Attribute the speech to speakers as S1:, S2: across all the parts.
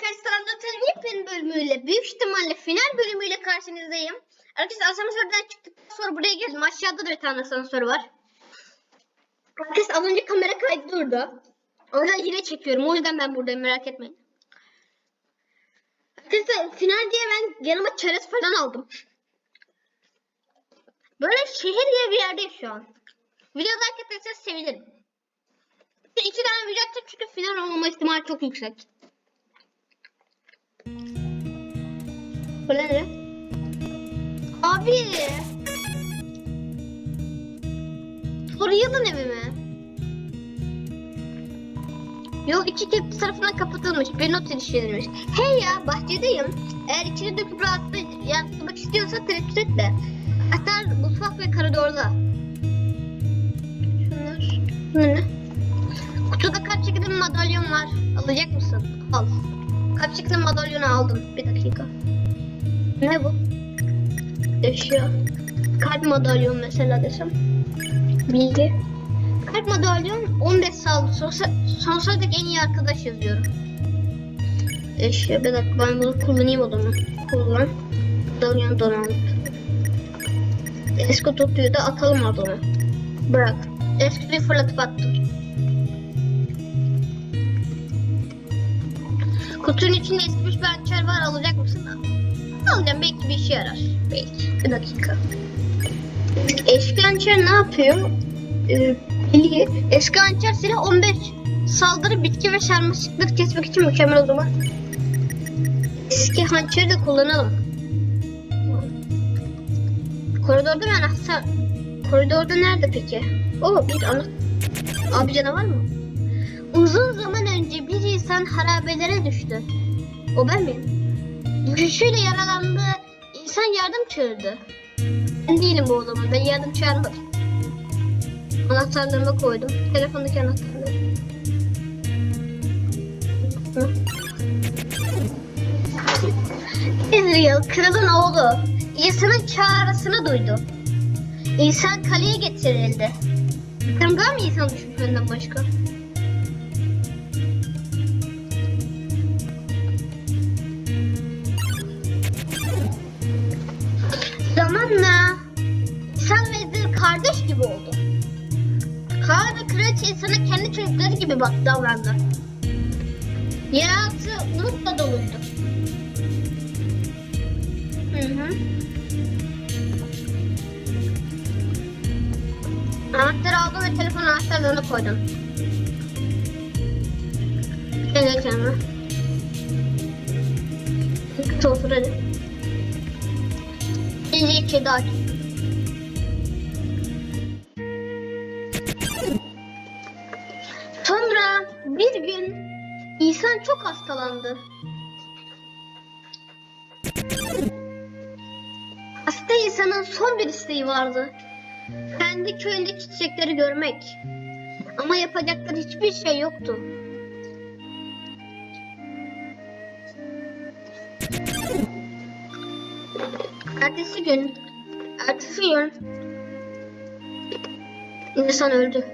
S1: arkadaşlar Undertale'in yepyeni bölümüyle büyük ihtimalle final bölümüyle karşınızdayım. Arkadaşlar asansörden çıktıktan sonra buraya geldim. Aşağıda da bir tane asansör var. Arkadaşlar az önce kamera kaydı durdu. O yüzden yine çekiyorum. O yüzden ben buradayım merak etmeyin. Arkadaşlar final diye ben yanıma çerez falan aldım. Böyle şehir gibi bir yerdeyim şu an. Video like ederseniz sevinirim. İki tane video çünkü final olma ihtimali çok yüksek. Bu ne? Abi. Toriyalın evi mi? Yol iki kez tarafından kapatılmış. Bir not ilişkilenmiş. Hey ya bahçedeyim. Eğer içini döküp rahatla yansıtmak istiyorsan tereddüt etme. Hatta mutfak ve koridorda. Şunlar. Bunlar ne? Kutuda kalp şeklinde madalyon var. Alacak mısın? Al. Şeklinde madalyonu aldım. Bir dakika. Ne bu? Eşya. Kalp madalyon mesela desem. Bilgi. Kalp madalyon 15 sağlık. Sonsuza, sonsuza en iyi arkadaş yazıyorum. Eşya. Bir dakika ben bunu kullanayım o zaman. Kullan. Madalyon donanım. Eski tutuyu da atalım adamı. Bırak. Eskiyi fırlatıp attım. Kutunun içinde eskimiş bir hançer var alacak mısın? Alacağım belki bir işe yarar. Belki. Bir dakika. Eski hançer ne yapıyor? Ee. Eski hançer silah 15 saldırı bitki ve sarmaşıkları kesmek için mükemmel o zaman. Eski hançeri de kullanalım. Koridorda mı anahtar? Koridorda nerede peki? Oo bir anahtar. Abi canavar mı? Uzun zaman önce bir insan harabelere düştü. O ben miyim? Düşüşüyle yaralandı. İnsan yardım çağırdı. Ben değilim bu zaman. Ben yardım çağırmadım. Anahtarlarımı koydum. Telefondaki anahtarları. Ezreal, kralın oğlu. İnsanın çağrısını duydu. İnsan kaleye getirildi. Tane daha mı insan düşmüş benden başka? Gibi bak davrandı. Yeraltı umutla doluydu. Hı hı. Anahtarı aldım ve telefon anahtarlarını koydum. Canım. Kötü olsun hadi. İkinci iki daha. Bir gün İhsan çok hastalandı. Hasta insanın son bir isteği vardı. Kendi köyündeki çiçekleri görmek. Ama yapacakları hiçbir şey yoktu. Ertesi gün, ertesi gün insan öldü.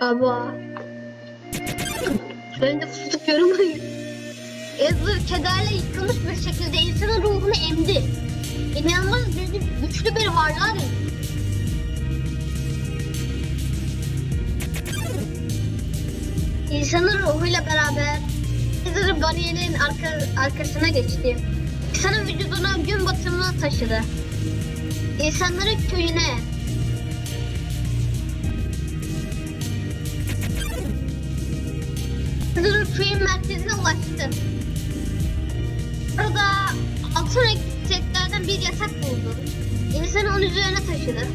S1: Baba. Ben de fıstık yorumlayayım. Ezra kederle yıkılmış bir şekilde insanın ruhunu emdi. İnanılmaz güçlü, güçlü bir varlığa dönüştü. İnsanın ruhuyla beraber Ezra bariyerin arka, arkasına geçti. İnsanın vücudunu gün batımına taşıdı. İnsanları köyüne, köyün merkezine ulaştı. Orada altın renkli bir yatak buldu. İnsanı onun üzerine taşıdı.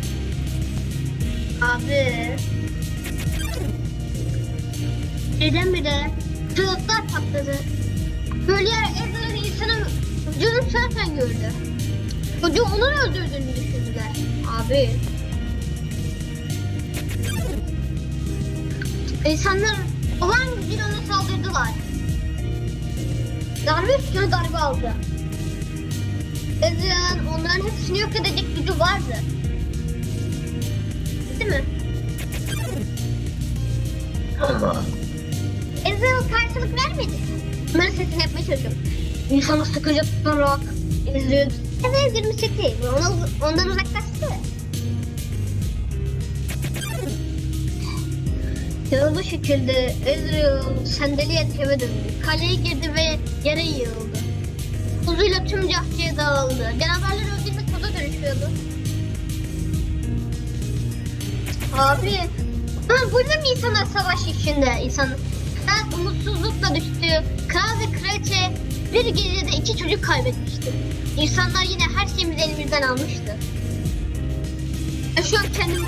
S1: Abi. Birdenbire çığlıklar patladı. Böyle yer Ezra'nın insanın vücudunu zaten gördü. Çocuğu onun öldürdüğünü düşündüler. Abi. İnsanlar olan gücüyle ona saldırdılar. Darbe üstüne darbe aldı. Ezreal'ın onların hepsini yok edecek gücü vardı. Değil mi? Ezreal karşılık vermedi. Ben sesini yapmaya çalışıyorum. İnsanı sıkıcı tutarak izliyor. Evet 28 değil. Ona, ondan uzaklaştı. Yaralı şekilde Ezreal sandalye eve döndü. Kaleye girdi ve yere yığıldı. Huzuyla tüm cahçıya dağıldı. Canavarlar öldüğünde toza dönüşüyordu. Abi, ama burada mı insanlar savaş içinde? İnsan, ben umutsuzlukla düştü. Kral ve kraliçe bir gecede iki çocuk kaybetmişti. İnsanlar yine her şeyimizi elimizden almıştı. Ben şu an kendimi...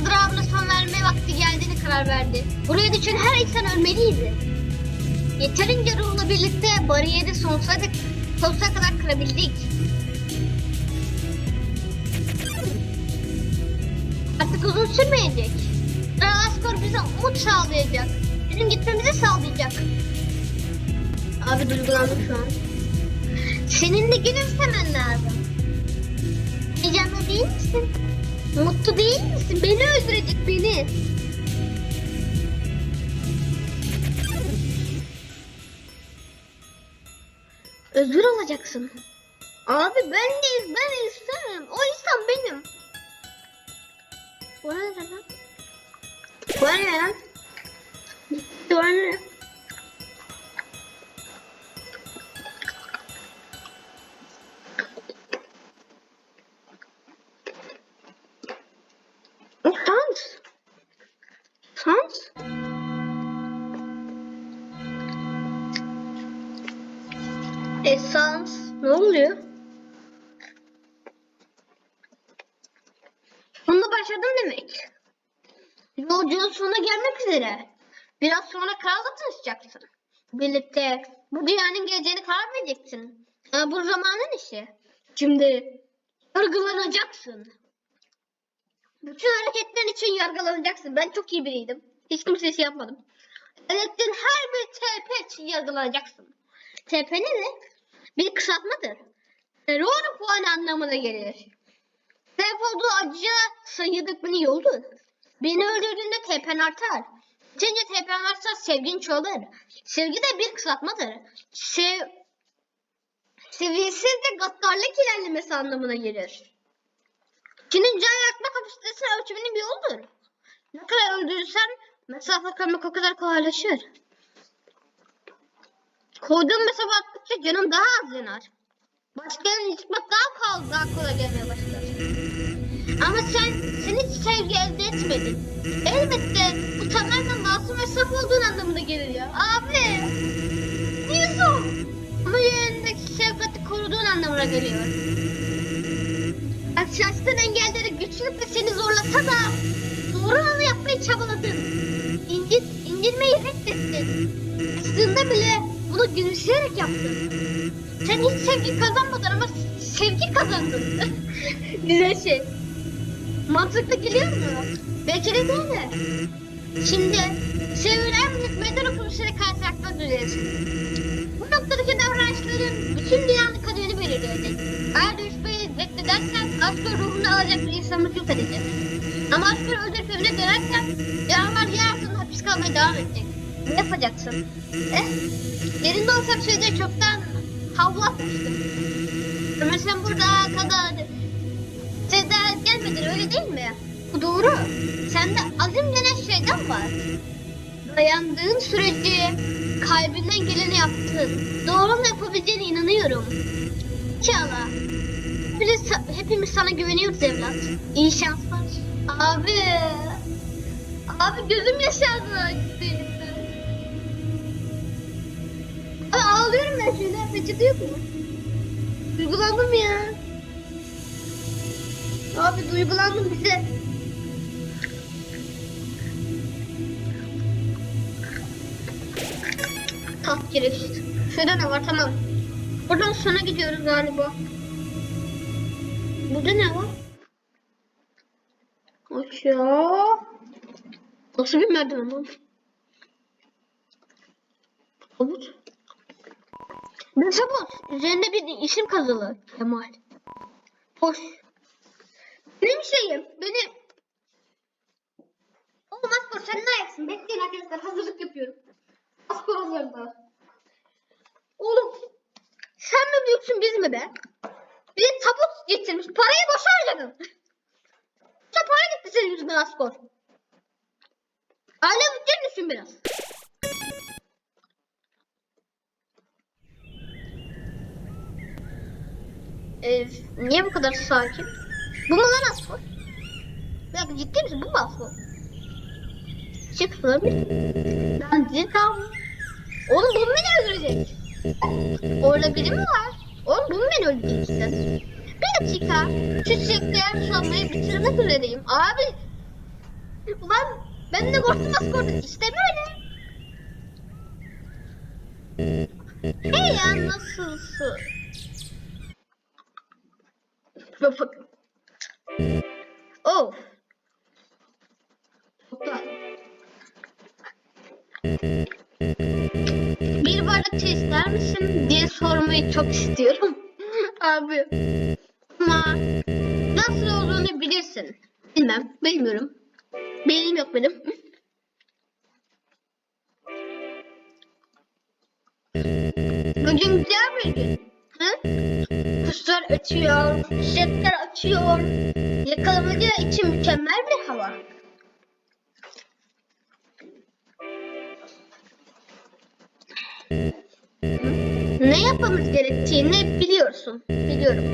S1: ızdırabına son verme vakti geldiğini karar verdi. Buraya düşen her insan ölmeliydi. Yeterince ruhla birlikte bariyeri sonsuza, sonsuza kadar kırabildik. Artık uzun sürmeyecek. Kral Asgore bize umut sağlayacak. Bizim gitmemizi sağlayacak. Abi duygulandım şu an. Senin de gülümsemen lazım. Heyecanlı değil misin? Mutlu değil misin? Beni öldürecek beni. Özgür olacaksın. Abi ben de ben istemem. O insan benim. Bu ne lan? Bu ne lan? Bu ne? Gelmek üzere. Biraz sonra kralla tanışacaksın. Birlikte bu dünyanın geleceğini karar vereceksin. Ha, bu zamanın işi. Şimdi yargılanacaksın. Bütün hareketlerin için yargılanacaksın. Ben çok iyi biriydim. Hiç kimseye şey yapmadım. Ettiğin her bir TP için yargılanacaksın. TP ne? Bir kısaltmadır. Terör puanı anlamına gelir. Sebep olduğu acıya sayıdık beni yoldur. Beni öldürdüğünde TP'n artar. Bitince TP'n varsa sevgin çoğalır. Sevgi de bir kısaltmadır. Sev... Seviyesiz de gaddarlık ilerlemesi anlamına gelir. Kinin can yakma kapasitesini ölçmenin bir yoludur. Ne kadar öldürürsen mesafe kalmak o kadar kolaylaşır. Koyduğun mesafe attıkça canın daha az yanar. Başka yerine çıkmak daha daha kolay gelmeye başlar. Ama sen, sen hiç sevgi elde etmedin. Elbette bu tamamen masum ve saf olduğun anlamına geliyor. Abi! Diyorsun. Ama yerindeki şefkati koruduğun anlamına geliyor. Karşılaştığın engelleri güçlükle seni zorlasa da doğru olanı yapmaya çabaladın. İncit, indirmeyi reddettin. Aslında bile bunu gülümseyerek yaptın. Sen hiç sevgi kazanmadın ama sevgi kazandın. Güzel şey. Mantıklı geliyor mu? Belki de değil mi? Şimdi sevilen büyük meydan okumuşları üzeresin. Bu noktadaki davranışların bütün dünyanın kaderini belirleyecek. Eğer düşmeyi reddedersen asker ruhunu alacak bir insanlık yok edecek. Ama asker öldürüp evine dönersen canavar yer altında hapis kalmaya devam edecek. Ne yapacaksın? Eh, yerinde olsam sözde çoktan havlu atmıştım. Ama sen burada kadar öyle değil mi? Bu doğru. Sende azim denen şeyden var. Dayandığın sürece kalbinden geleni yaptın. Doğru yapabileceğine inanıyorum. İnşallah. Hepimiz, hepimiz sana güveniyoruz evlat. İyi şanslar. Abi. Abi gözüm yaşardı. Abi ağlıyorum ben. Peçete yok mu? Duygulandım ya. Abi duygulandım bize. Tat giriş. Şurada ne var tamam. Buradan sona gidiyoruz galiba. Burada ne var? Aşağı. Nasıl bir merdiven lan? Tabut. Bir tabut. Üzerinde bir isim kazılı. Kemal. Hoş. Benim şeyim. Benim. Olmaz sen ne ayaksın? Bekleyin arkadaşlar hazırlık yapıyorum. Askor hazırlığı. Oğlum sen mi büyüksün biz mi be? Bir de tabut getirmiş. Parayı boşa harcadın. Çok para gitti senin yüzünden Askor. Aile bütçeni düşün biraz. Ee, niye bu kadar sakin? Bu mu lan Askor? Bir dakika ciddi misin? Bu mu Askor? Çık lan. Ben cidden. Oğlum bu mu beni öldürecek? Orada biri mi var? Oğlum bu mu beni öldürecek? Bir dakika. Şu çiçekler sulanmayı bitirmek üzereyim. Abi. Ulan ben de korktum Askor. İşte böyle. Hey ya nasılsın? Bak bak. Oh. Bir bardak çay ister misin diye sormayı çok istiyorum. Abi. Ama nasıl olduğunu bilirsin. Bilmem. Bilmiyorum. Bilgim yok benim. Bugün güzel bir gün. Hı? Kuşlar ötüyor, çiçekler açıyor. Yakalamaca için mükemmel bir hava. Ne yapmamız gerektiğini biliyorsun. Biliyorum.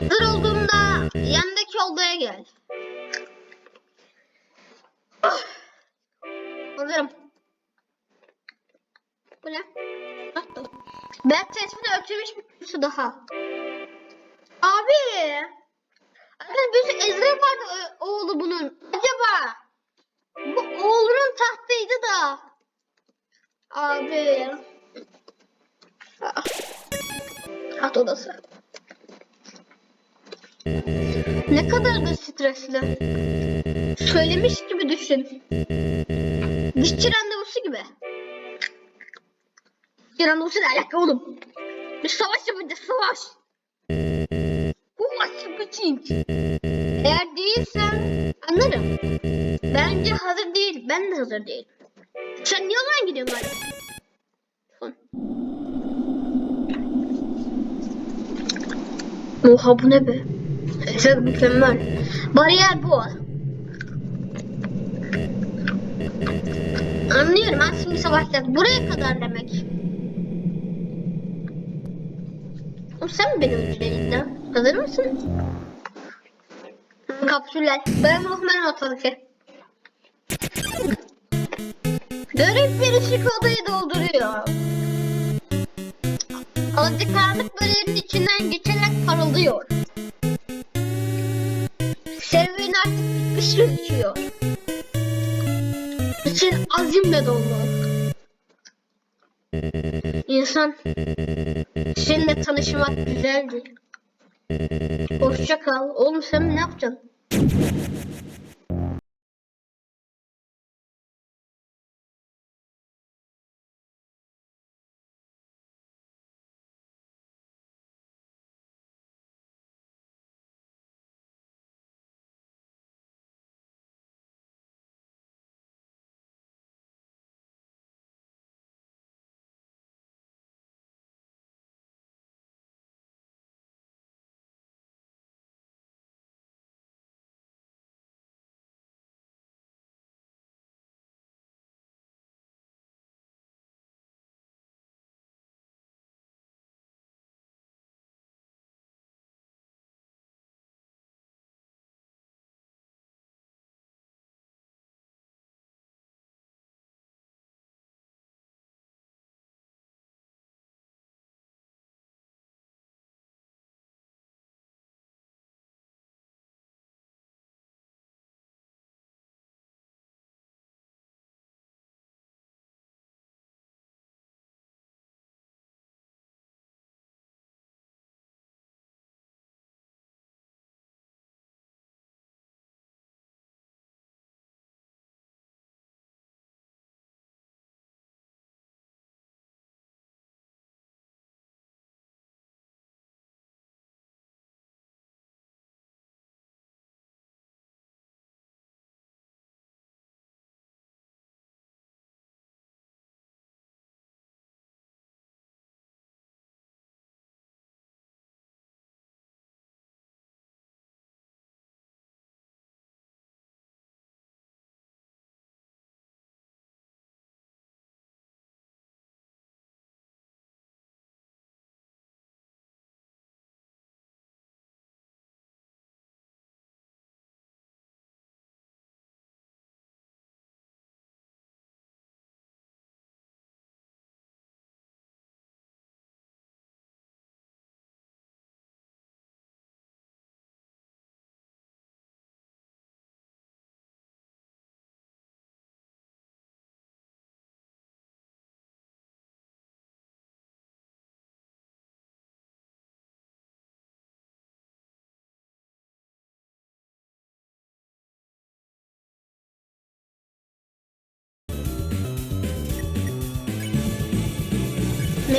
S1: Hazır olduğumda yandaki odaya gel. Ah. Hazırım. Bu ne? Ah. Ben tespiti ötürmüş bir kutusu daha. Abi. Arkadaşlar bir sürü Ezra vardı oğlu bunun. Acaba bu oğlunun tahtıydı da. Abi. Ah. Taht odası. Ne kadar da stresli. Söylemiş gibi düşün. Dişçi randevusu gibi. Randevusu ne alaka oğlum? Bir savaş yapacağız savaş. Bu maç yapacağım. Eğer değilsen anlarım. Bence hazır değil. Ben de hazır değilim. Sen niye o zaman gidiyorsun bari? Oha bu ne be? Çok mükemmel. Bariyer bu. Anlıyorum şimdi savaşacağız. Buraya kadar demek. Oğlum sen mi beni öldüreceksin? Hazır mısın? Kapsüller. Ben muhtemelen ortalıkı. Garip bir ışık odayı dolduruyor. Alacakaranlık bölümünün içinden geçerek parıldıyor. Serüven artık bitmiş gözüküyor. İçin azimle dolu. İnsan seninle tanışmak güzeldi. Hoşça kal. Oğlum sen ne yapacaksın?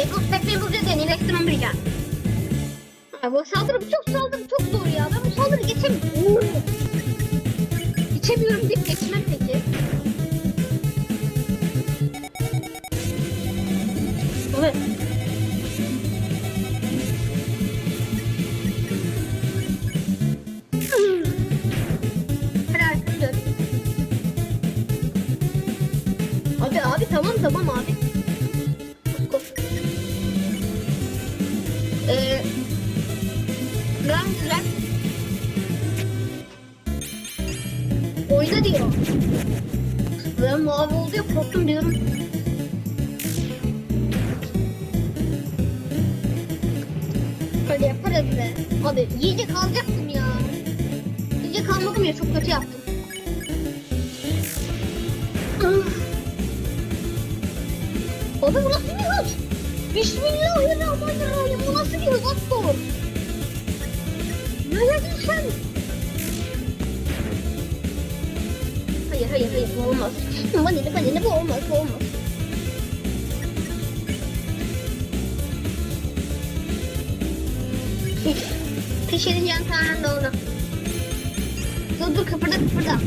S1: Dedin iyileştir 11 can. Ha, bu saldırı çok saldırı çok zor ya. Ben bu saldırı geçemiyorum. Geçemiyorum deyip geçmem peki. Evet. Hadi. Abi abi tamam tamam abi. Ramsler oyna diyor. Ben mavi oldu ya korktum diyorum. Hadi yaparız be. Abi yiyecek alacaktım ya. Yiyecek almadım ya çok kötü yaptım. Abi bu nasıl bir hız? Bismillahirrahmanirrahim. Bu nasıl bir hız? Astor. Sen? Hayır hayır hayır bu olmaz. Vanili vanili bu olmaz bu olmaz. Pişirin yantarın doğru. Dur dur kıpırda kıpırda.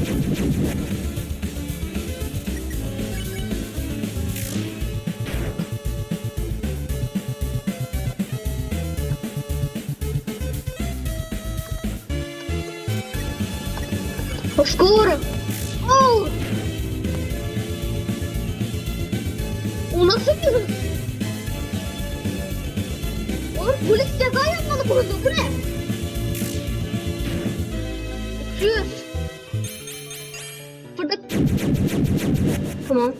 S1: Oscuro. Oh. O nasıl bir hız? Oğlum polis ceza yapmalı bu hızı. Bu ne? 200. Burada... Tamam.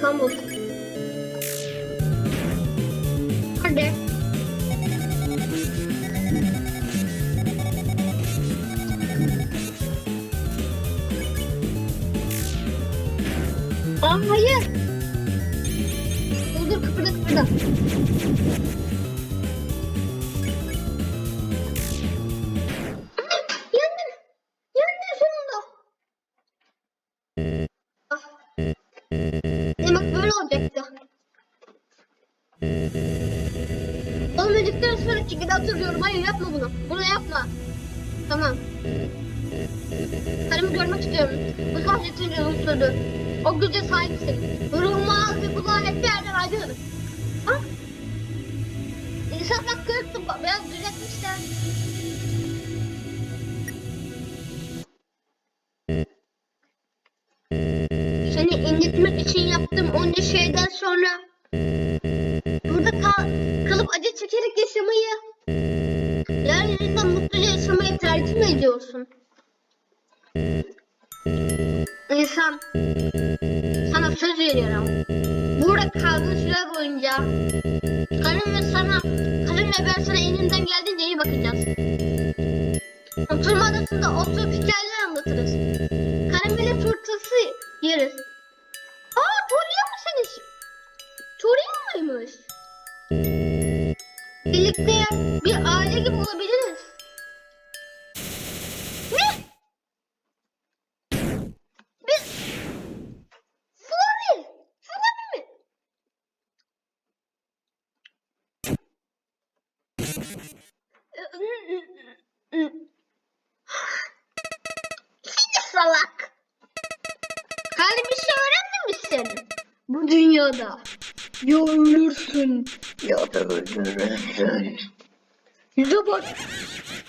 S1: Kalmadı. Hadi. Aa hayır. Dur dur kıpırda kıpırda. Sonra çekidi hatırlıyorum. Hayır yapma bunu. Bunu yapma. Tamam. Karımı görmek istiyorum. Bu sahnetin usulü. O güce sahipsin. Al ve kulağı hep bir yerden aydın. Ha? İnsanlar kırıktı. Biraz düzeltmişler. Seni incitmek için yaptığım onca şeyden sonra burada kal kalıp acı çekerek yaşamayı yeryüzünde mutluca yaşamayı tercih mi ediyorsun? İnsan sana söz veriyorum. Burada kaldığın süre boyunca karın ve sana karın ve ben sana elinden geldiğince iyi bakacağız. Oturma odasında oturup hikayeler anlatırız. Karamele turtası yeriz. Aa Toriya mı senin? Toriya mıymış? Birlikte bir aile gibi olabiliriz. Ha ha ha ha!